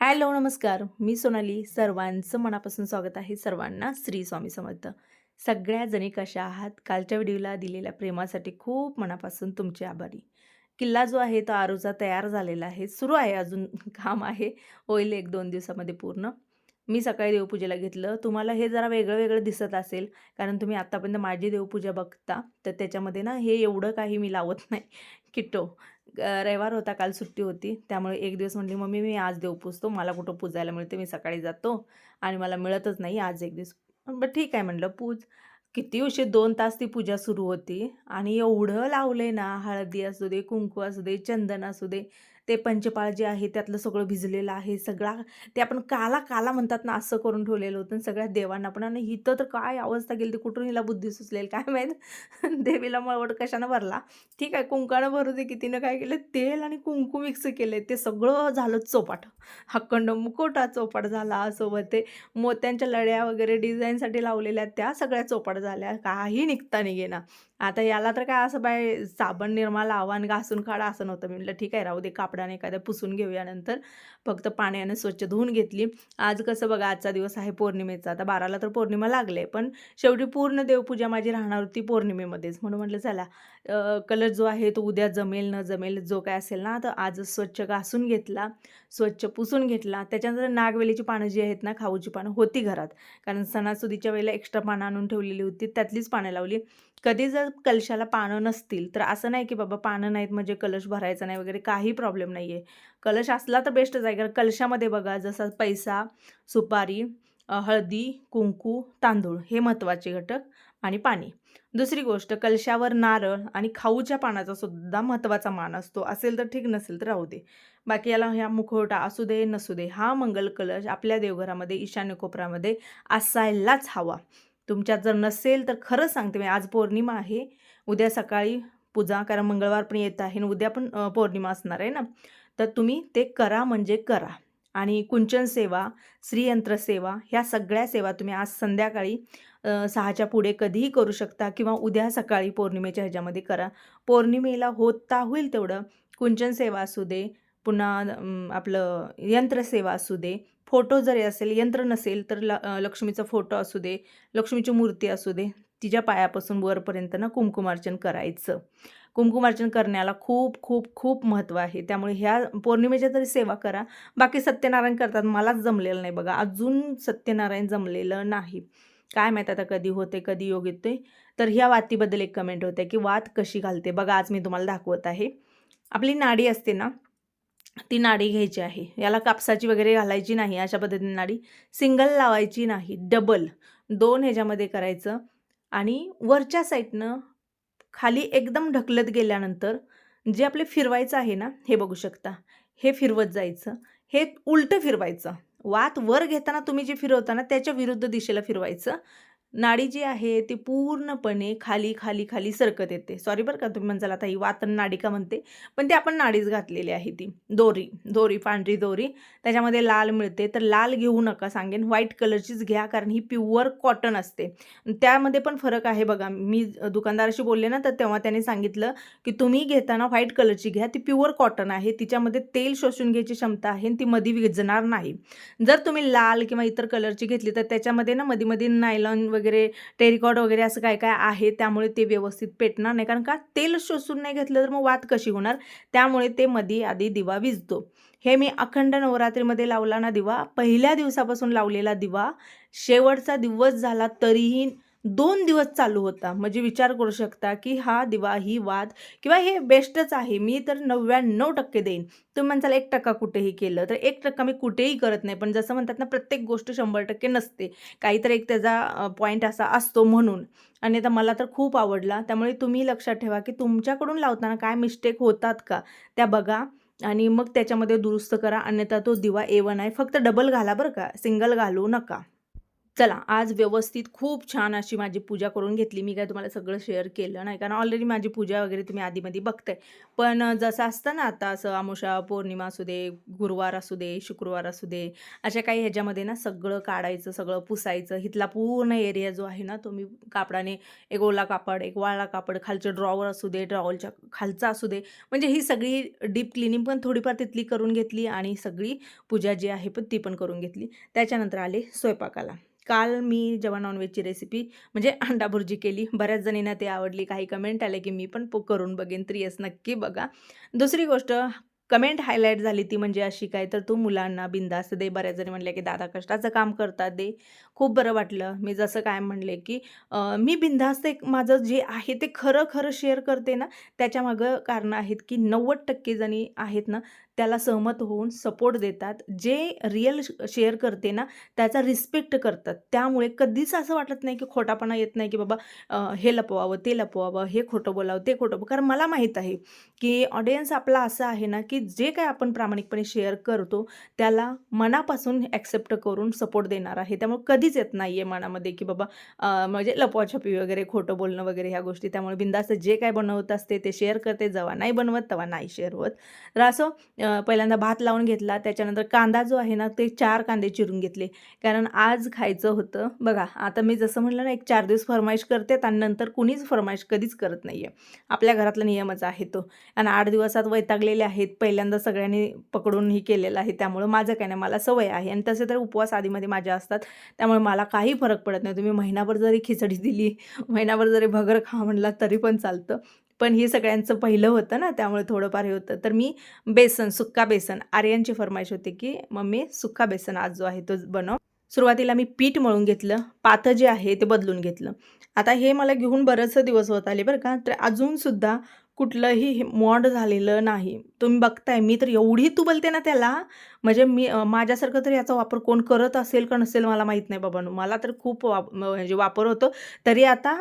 Hello नमस्कार. मी सोनाली. सर्वांचं मनापासून स्वागत आहे सर्वांना श्री स्वामी समर्थ. सगळ्या जणी कशा आहात? कालच्या व्हिडिओला दिलेल्या प्रेमासाठी खूप मनापासून तुमचे आभारी. किल्ला जो आहे तो आरोचा तयार झालेला आहे. सुरू आहे अजून काम आहे. होईल एक दोन दिवसामध्ये पूर्ण. मी सकाळी देवपूजेला घेतलं. तुम्हाला हे जरा वेगळं वेगळं दिसत असेल कारण तुम्ही आत्तापर्यंत माझी देवपूजा बघता तर त्याच्यामध्ये ना हे एवढं काही मी लावत नाही. किट्टो. रविवार होता काल सुट्टी होती. त्यामुळे एक दिवस म्हणली मम्मी मी आज देव पुजतो मला कुठं पूजायला मिळते मी सकाळी जातो आणि मला मिळतच नाही आज एक दिवस. बरं ठीक आहे म्हणलं पूज. किती उशीर दोन तास ती पूजा सुरू होती आणि एवढं लावलंय ना हळदी असू दे कुंकू असू दे चंदन असू दे ते पंचपाळ जे आहे त्यातलं सगळं भिजलेलं आहे सगळा ते आपण काला काला म्हणतात ना असं करून ठेवलेलं होतं आणि सगळ्या देवांना पण. आणि इथं तर काय अवस्था गेली ती कुठून हिला बुद्धी सुचलेल काय माहीत? देवीला मळवट कशानं भरला? ठीक आहे कुंकानं भरू दे की तिनं काय केलं? तेल आणि कुंकू मिक्स केले ते सगळं झालं चोपाट. हक्कंड मुकोटा चोपाट झाला सोबत ते. मोत्यांच्या लड्या वगैरे डिझाईनसाठी लावलेल्या त्या सगळ्या चोपाट झाल्या. काही निघता निघेना. आता याला तर काय असं बाय साबण निर्मा लावा आणि घासून काढा असं नव्हतं. मी म्हटलं ठीक आहे राहू दे कापडाने एखाद्या पुसून घेऊया नंतर. फक्त पाण्याने स्वच्छ धुवून घेतली. आज कसं बघा आजचा दिवस आहे पौर्णिमेचा. आता बाराला तर पौर्णिमा लागले पण शेवटी पूर्ण देवपूजा माझी राहणार होती पौर्णिमेमध्येच. म्हणून म्हटलं चला कलर जो आहे तो उद्या जमेल न जमेल जो काय असेल ना तर आज स्वच्छ घासून घेतला स्वच्छ पुसून घेतला. त्याच्यानंतर नागवेलीची पानं जी आहेत ना खाऊची पानं होती घरात. कारण सणासुदीच्या वेळेला एक्स्ट्रा पानं आणून ठेवलेली होती त्यातलीच पानं लावली. कधी जर कलशाला पानं नसतील तर असं नाही की बाबा पानं नाहीत म्हणजे कलश भरायचा नाही वगैरे काही प्रॉब्लेम नाही आहे कलश असला तर बेस्टच आहे कारण कलशामध्ये बघा जसा पैसा सुपारी हळदी कुंकू तांदूळ हे महत्त्वाचे घटक आणि पाणी. दुसरी गोष्ट कलशावर नारळ आणि खाऊच्या पानाचा सुद्धा महत्त्वाचा मान असतो. असेल तर ठीक नसेल तर राहू दे. बाकी याला ह्या मुखवटा असू दे नसू दे हा मंगल कलश आपल्या देवघरामध्ये ईशान्य कोपऱ्यामध्ये असायलाच हवा. तुमच्यात जर नसेल तर खरंच सांगते मी आज पौर्णिमा आहे. उद्या सकाळी पूजा कारण मंगळवार पण येत आहे आणि उद्या पण पौर्णिमा असणार आहे ना? तर तुम्ही ते करा म्हणजे करा. आणि कुंचन सेवा श्रीयंत्र सेवा ह्या सगळ्या सेवा तुम्ही आज संध्याकाळी सहाच्या पुढे कधीही करू शकता किंवा उद्या सकाळी पौर्णिमेच्या ह्याच्यामध्ये करा. पौर्णिमेला होता होईल तेवढं. कुंचन सेवा असू दे पुन्हा आपलं यंत्रसेवा असू दे. फोटो जरी असेल यंत्र नसेल तर ल लक्ष्मीचा फोटो असू दे लक्ष्मीची मूर्ती असू दे तिच्या पायापासून वरपर्यंत ना कुंकुमार्चन करायचं. कुंकुमार्चन करण्याला खूप खूप खूप महत्त्व आहे. त्यामुळे ह्या पौर्णिमेच्या तरी सेवा करा. बाकी सत्यनारायण करतात. मलाच जमलेलं नाही बघा. अजून सत्यनारायण जमलेलं नाही. काय माहीत आता कधी होते कधी योग येतोय? तर ह्या वातीबद्दल एक कमेंट होते की वात कशी घालते? बघा आज मी तुम्हाला दाखवत आहे. आपली नाडी असते ना ती नाडी घ्यायची आहे. याला कापसाची वगैरे घालायची नाही अशा पद्धतीने नाडी. सिंगल लावायची नाही डबल. दोन ह्याच्यामध्ये करायचं. आणि वरच्या साईडनं खाली एकदम ढकलत गेल्यानंतर जे आपले फिरवायचं आहे ना हे बघू शकता. हे फिरवत जायचं. हे उलटं फिरवायचं. वात वर घेताना तुम्ही जे फिरवता ना त्याच्या विरुद्ध दिशेला फिरवायचं. नाडी जी आहे ती पूर्णपणे खाली खाली खाली सरकत येते. सॉरी बरं का तुम्ही म्हणसाल आता ही वातन नाडी का म्हणते? पण ती आपण नाडीच घातलेली आहे ती. दोरी दोरी पांढरी दोरी. त्याच्यामध्ये लाल मिळते. तर लाल घेऊ नका सांगेन. व्हाईट कलरचीच घ्या कारण ही प्युअर कॉटन असते. त्यामध्ये पण फरक आहे बघा. मी दुकानदाराशी बोलले ना तर तेव्हा त्याने सांगितलं की तुम्ही घेताना व्हाईट कलरची घ्या. ती प्युअर कॉटन आहे. तिच्यामध्ये तेल शोषून घ्यायची क्षमता आहे आणि ती मध्ये विजणार नाही. जर तुम्ही लाल किंवा इतर कलरची घेतली तर त्याच्यामध्ये ना मधी मध्ये नायलॉन वगैरे टेरिकॉट वगैरे असं काय काय आहे त्यामुळे ते व्यवस्थित पेटणार नाही. कारण का तेल शोषून नाही घेतलं तर मग वात कशी होणार? त्यामुळे ते मध्ये आधी दिवा विजतो हे मी अखंड नवरात्रीमध्ये लावला ना दिवा पहिल्या दिवसापासून लावलेला दिवा शेवटचा दिवस झाला तरीही दोन दिवस चालू होता. म्हणजे विचार करू शकता की हा दिवा ही वाद किंवा हे बेस्टच आहे. मी तर नव्याण्णव टक्के देईन. तुम्ही म्हणसाल एक टक्का कुठेही केलं तर एक टक्का मी कुठेही करत नाही. पण जसं म्हणतात ना प्रत्येक गोष्ट शंभर टक्के नसते. काहीतरी एक त्याचा पॉईंट असा असतो म्हणून. आणि आता मला तर खूप आवडला. त्यामुळे तुम्ही लक्षात ठेवा की तुमच्याकडून लावताना काय मिस्टेक होतात का? त्या बघा. आणि मग त्याच्यामध्ये दुरुस्त करा. अन्यथा तो दिवा ए वन आहे. फक्त डबल घाला बरं का. सिंगल घालू नका. चला आज व्यवस्थित खूप छान अशी माझी पूजा करून घेतली. मी काय तुम्हाला सगळं शेअर केलं नाही कारण ऑलरेडी माझी पूजा वगैरे तुम्ही आधीमध्ये बघताय. पण जसं असतं ना आता असं अमावस्या पौर्णिमा असू दे गुरुवार असू दे शुक्रवार असू दे अशा काही ह्याच्यामध्ये ना सगळं काढायचं सगळं पुसायचं. इथला पूर्ण एरिया जो आहे ना तो मी कापडाने एक ओला कापड एक वाळा कापड खालचं ड्रॉवर असू दे ड्रॉवरच्या खालचा असू दे. म्हणजे ही सगळी डीप क्लिनिंग पण थोडीफार तिथली करून घेतली आणि सगळी पूजा जी आहे पण ती पण करून घेतली. त्याच्यानंतर आले स्वयंपाकाला. काल मी जेव्हा नॉनव्हेजची रेसिपी म्हणजे अंडा भुर्जी केली. बऱ्याच जणींना ते आवडली. काही कमेंट आले की मी पण करून बघेन. तर येस नक्की बघा. दुसरी गोष्ट कमेंट हायलाईट झाली ती म्हणजे अशी काय? तर तू मुलांना बिंदास्त दे. बऱ्याच जणी म्हणले की दादा कष्टाचं काम करतात दे. खूप बरं वाटलं. मी जसं काय म्हणले की मी बिंदास्त एक माझं जे आहे ते खरं खरं शेअर करते ना त्याच्यामागं कारणं आहेत की नव्वद टक्के जणी आहेत ना त्याला सहमत होऊन सपोर्ट देतात. जे रिअल शेअर करते ना त्याचा रिस्पेक्ट करतात. त्यामुळे कधीच असं वाटत नाही की खोटापणा येत नाही की बाबा हे लपवावं ते लपवावं हे खोटं बोलावं ते खोटं कारण मला माहीत आहे की ऑडियन्स आपला असं आहे ना की जे काय आपण प्रामाणिकपणे शेअर करतो त्याला मनापासून ॲक्सेप्ट करून सपोर्ट देणार आहे. त्यामुळे कधीच येत नाही आहे मनामध्ये की बाबा म्हणजे लपवाछपी वगैरे खोटं बोलणं वगैरे ह्या गोष्टी. त्यामुळे बिंदास्त जे काय बनवत असते ते शेअर करते. जेव्हा नाही बनवत तेव्हा नाही शेअर होत. तर असं पहिल्यांदा भात लावून घेतला त्याच्यानंतर कांदा जो आहे ना ते चार कांदे चिरून घेतले. कारण आज खायचं होतं. बघा आता मी जसं म्हटलं ना एक चार दिवस फरमाईश करते आणि नंतर कुणीच फरमाईश कधीच करत नाही आहे आपल्या घरातला नियमच आहे तो. आणि आठ दिवसात वैतागलेले आहेत. पहिल्यांदा सगळ्यांनी पकडून ही केलेलं आहे. त्यामुळं माझं काय नाही मला सवय आहे. आणि तसे तर उपवास आधीमध्ये माझ्या असतात. त्यामुळे मला काही फरक पडत नाही. तुम्ही महिनाभर जरी खिचडी दिली महिनाभर जरी भगर खा म्हणला तरी पण चालतं. पण हे सगळ्यांचं पहिलं होतं ना त्यामुळे थोडंफार हे होतं. तर मी बेसन सुक्का बेसन आर्यांची फरमाईश होती की मम्मी सुक्का बेसन आज जो आहे तो बनव. सुरुवातीला मी पीठ मळून घेतलं पातं जे आहे ते बदलून घेतलं. आता हे मला घेऊन बरेचसे दिवस होत आले बरं का. तर अजूनसुद्धा कुठलंही हे मॉड झालेलं नाही. तुम्ही बघताय मी तर एवढी तू बोलते ना त्याला. म्हणजे मी माझ्यासारखं तर याचा वापर कोण करत असेल का नसेल मला माहीत नाही बाबांनो मला तर खूप वाप म्हणजे वापर होतो. तरी आता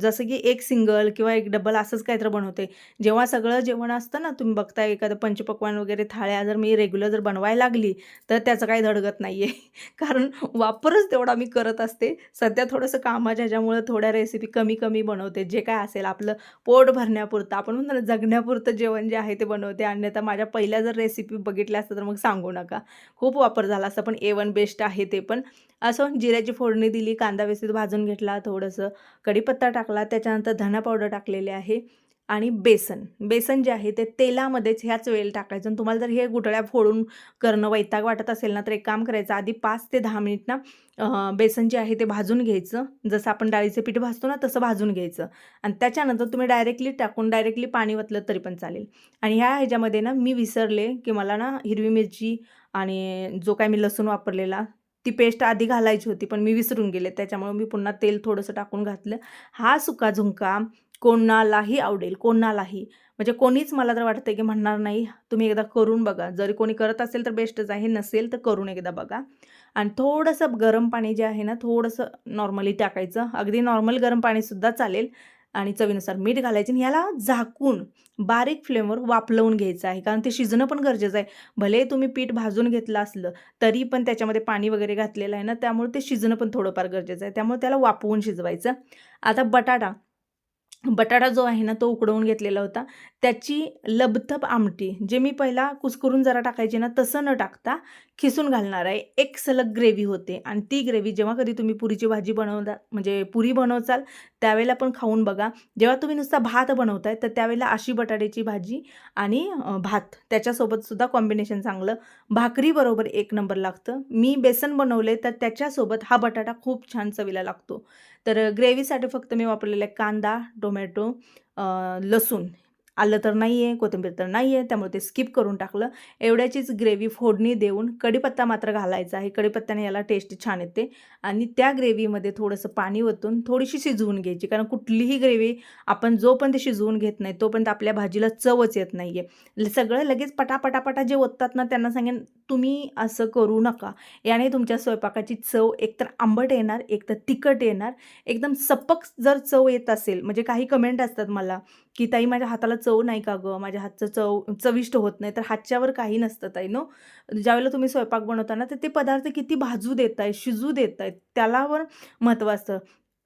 जसं की एक सिंगल किंवा एक डबल असंच काहीतरी बनवते. जेव्हा सगळं जेवण असतं ना तुम्ही बघताय एखादं पंचपक्वान वगैरे थाळ्या जर मी रेग्युलर जर बनवायला लागली तर त्याचं काही धडगत नाही आहे कारण वापरच तेवढा मी करत असते. सध्या थोडंसं कामाच्या ह्याच्यामुळं थोड्या रेसिपी कमी कमी बनवते. जे काय असेल आपलं पोट भरण्यापुरतं. आपण म्हणतो ना जगण्यापुरतं जेवण जे आहे ते बनवते. अन्यथा माझ्या पहिल्या जर रेसिपी बघितल्या असतं तर मग सांगू नका. खूप वापर झाला असता पण ए वन बेस्ट आहे ते पण. असं जिऱ्याची फोडणी दिली कांदा व्यवस्थित भाजून घेतला थोडंसं कढीपत्ता टाकला त्याच्यानंतर धना पावडर टाकलेले आहे. आणि बेसन. बेसन जे आहे ते तेलामध्येच ह्याच वेळेला टाकायचं. आणि तुम्हाला जर हे गुठळ्या फोडून करणं वैताग वाटत असेल ना तर एक काम करायचं. आधी पाच ते दहा मिनिट ना बेसन जे आहे ते भाजून घ्यायचं. जसं आपण डाळीचं पीठ भाजतो ना तसं भाजून घ्यायचं. आणि त्याच्यानंतर तुम्ही डायरेक्टली टाकून डायरेक्टली पाणी वतलं तरी पण चालेल. आणि ह्या ह्याच्यामध्ये ना मी विसरले की मला ना हिरवी मिरची आणि जो काय मी लसूण वापरलेला ती पेस्ट आधी घालायची होती पण मी विसरून गेले. त्याच्यामुळे मी पुन्हा तेल थोडंसं टाकून घातलं. हा सुका झुंका कोणालाही आवडेल कोणालाही. म्हणजे कोणीच मला तर वाटतं की म्हणणार नाही तुम्ही एकदा करून बघा. जरी कोणी करत असेल तर बेस्टच आहे नसेल तर करून एकदा बघा. आणि थोडंसं गरम पाणी जे आहे ना थोडंसं नॉर्मली टाकायचं. अगदी नॉर्मल गरम पाणीसुद्धा चालेल. आणि चवीनुसार मीठ घालायचं आणि ह्याला झाकून बारीक फ्लेमवर वापलवून घ्यायचं आहे. कारण ते शिजणं पण गरजेचं आहे. भले तुम्ही पीठ भाजून घेतलं असलं तरी पण त्याच्यामध्ये पाणी वगैरे घातलेलं आहे ना त्यामुळे ते शिजणं पण थोडंफार गरजेचं आहे. त्यामुळे त्याला वापवून शिजवायचं. आता बटाटा. बटाटा जो आहे ना तो उकडवून घेतलेला होता. त्याची लबथब आमटी जे मी पहिला कुस्करून जरा टाकायची ना तसं न टाकता खिसून घालणार आहे. एक सलग ग्रेव्ही होते आणि ती ग्रेव्ही जेव्हा कधी तुम्ही पुरीची भाजी बनवता म्हणजे पुरी बनवचाल त्यावेळेला पण खाऊन बघा. जेव्हा तुम्ही नुसता भात बनवताय तर त्यावेळेला अशी बटाट्याची भाजी आणि भात. त्याच्यासोबतसुद्धा कॉम्बिनेशन चांगलं. भाकरीबरोबर एक नंबर लागतं. मी बेसन बनवले तर त्याच्यासोबत हा बटाटा खूप छान चवीला लागतो. तर ग्रेव्हीसाठी फक्त मी वापरलेला आहे कांदा टोमॅटो लसूण. आलं तर नाही आहे कोथिंबीर तर नाही आहे त्यामुळे ते स्किप करून टाकलं. एवढ्याचीच ग्रेव्ही फोडणी देऊन कढीपत्ता मात्र घालायचा आहे. कढीपत्त्याने याला टेस्ट छान येते. आणि त्या ग्रेव्हीमध्ये थोडंसं पाणी ओतून थोडीशी शिजवून घ्यायची. कारण कुठलीही ग्रेव्ही आपण जोपर्यंत शिजवून घेत नाही तोपर्यंत आपल्या भाजीला चवच येत नाही आहे सगळं लगेच पटापटापटा जे ओततात ना त्यांना सांगेन तुम्ही असं करू नका. याने तुमच्या स्वयंपाकाची चव एकतर आंबट येणार एकतर तिखट येणार. एकदम सपक जर चव येत असेल म्हणजे काही कमेंट असतात मला की ताई माझ्या हाताला चव चव नाही का गं? माझ्या हातचं चव चविष्ट होत नाही. तर हातच्यावर काही नसतं ताई नो? ज्यावेळेला तुम्ही स्वयंपाक बनवताना तर ते पदार्थ किती भाजू देत आहे शिजू देत आहेत त्यालावर महत्त्व असतं.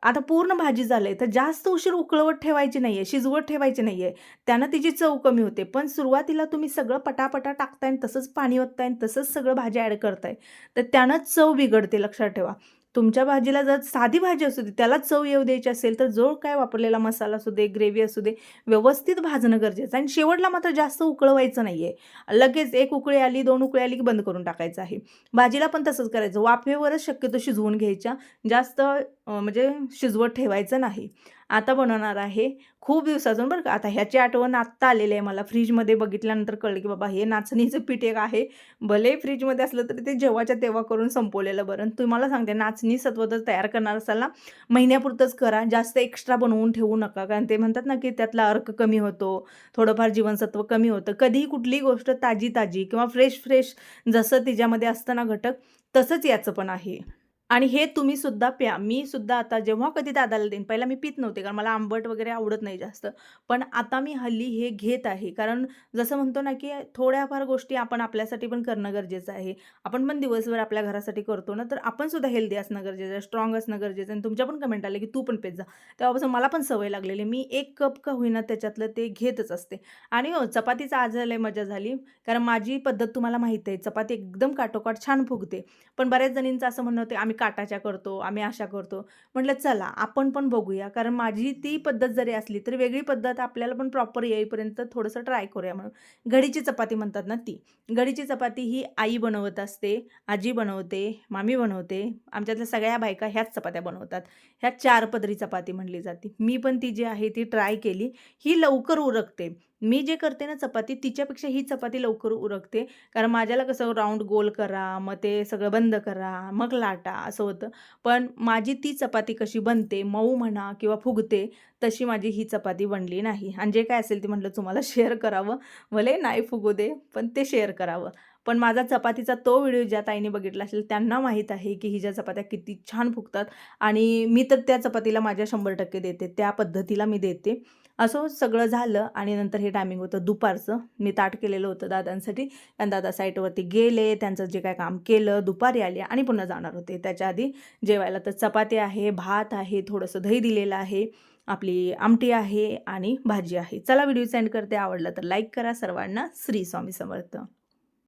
आता पूर्ण भाजी झाली तर जास्त उशीर उकळवत ठेवायची नाही आहे शिजवत ठेवायची नाही आहे त्यानं तिची चव कमी होते. पण सुरुवातीला तुम्ही सगळं पटापटा टाकताय तसंच पाणी ओतताय तसंच सगळं भाजी ॲड करताय. तर त्यानं चव बिघडते लक्षात ठेवा. तुमच्या भाजीला जर साधी भाजी असू दे त्याला चव येऊ द्यायची असेल तर जो काय वापरलेला मसाला असू दे ग्रेव्ही असू दे व्यवस्थित भाजणं गरजेचं आणि शेवटला मात्र जास्त उकळवायचं नाही आहे लगेच एक उकळी आली दोन उकळी आली की बंद करून टाकायचं आहे. भाजीला पण तसंच करायचं. वाफेवरच शक्यतो शिजवून घ्यायच्या. जास्त म्हणजे शिजवत ठेवायचं नाही. आता बनवणार आहे. खूप दिवसातून बरं का आता ह्याची आठवण आत्ता आलेली आहे मला. फ्रीजमध्ये बघितल्यानंतर कळलं की बाबा हे नाचणीचं पीठ एक आहे. भले फ्रीजमध्ये असलं तरी ते जेव्हाच्या तेव्हा करून संपवलेलं बरं. तुम्हाला सांगते नाचणी सत्वतच तयार करणार असाल ना महिन्यापुरतंच करा. जास्त एक्स्ट्रा बनवून ठेवू नका. कारण ते म्हणतात ना की त्यातला अर्क कमी होतो थोडंफार जीवनसत्व कमी होतं. कधीही कुठलीही गोष्ट ताजी ताजी किंवा फ्रेश फ्रेश जसं तिच्यामध्ये असतं ना घटक तसंच याचं पण आहे. आणि हे तुम्ही सुद्धा प्या. मी सुद्धा आता जेव्हा कधी दादाला देईन पहिला मी पित नव्हते कारण मला आंबट वगैरे आवडत नाही जास्त. पण आता मी हल्ली हे घेत आहे. कारण जसं म्हणतो ना की थोड्याफार गोष्टी आपण आपल्यासाठी पण करणं गरजेचं आहे. आपण पण दिवसभर आपल्या घरासाठी करतो ना तर आपण सुद्धा हेल्दी असणं गरजेचं आहे स्ट्रॉंग असणं गरजेचं आहे. आणि तुमच्या पण कमेंट आले की तू पण पेत जा. तेव्हापासून मला पण सवय लागलेली मी एक कप का होईना त्याच्यातलं ते घेतच असते. आणि हो चपातीचा आज लय मजा झाली. कारण माझी पद्धत तुम्हाला माहीत आहे चपाती एकदम काटोकाट छान फुगते. पण बऱ्याच जणींचं असं म्हणणं होते आम्ही काटाच्या करतो आम्ही अशा करतो. म्हटलं चला आपण पण बघूया. कारण माझी ती पद्धत जरी असली तरी वेगळी पद्धत आपल्याला पण प्रॉपर येईपर्यंत थोडंसं ट्राय करूया म्हणून. घडीची चपाती म्हणतात ना ती. घडीची चपाती ही आई बनवत असते आजी बनवते मामी बनवते. आमच्यातल्या सगळ्या बायका ह्याच चपात्या बनवतात. ह्या चार पदरी चपाती म्हणली जाते. मी पण ती जी आहे ती ट्राय केली. ही लवकर उरकते. मी जे करते ना चपाती तिच्यापेक्षा ही चपाती लवकर उरकते. कारण माझ्याला कसं राऊंड गोल करा मग ते सगळं बंद करा मग लाटा असं होतं. पण माझी ती चपाती कशी बनते मऊ म्हणा किंवा फुगते तशी माझी ही चपाती बनली नाही. आणि जे काय असेल ते म्हटलं तुम्हाला शेअर करावं. भले नाही फुगू दे पण ते शेअर करावं. पण माझा चपातीचा तो व्हिडिओ ज्या ताईने बघितला असेल त्यांना माहीत आहे की हिच्या चपात्या किती छान फुगतात. आणि मी तर त्या चपातीला माझ्या शंभर टक्के देते त्या पद्धतीला मी देते. असं सगळं झालं आणि नंतर हे टायमिंग होतं दुपारचं. मी ताट केलेलं होतं दादांसाठी. आणि दादा साईटवरती गेले त्यांचं जे काय काम केलं दुपारी आले आणि पुन्हा जाणार होते. त्याच्या आधी जेवायला तर चपाती आहे भात आहे थोडंसं दही दिलेलं आहे आपली आमटी आहे आणि भाजी आहे. चला व्हिडिओ सेंड करते. आवडला तर लाईक करा. सर्वांना श्री स्वामी समर्थ.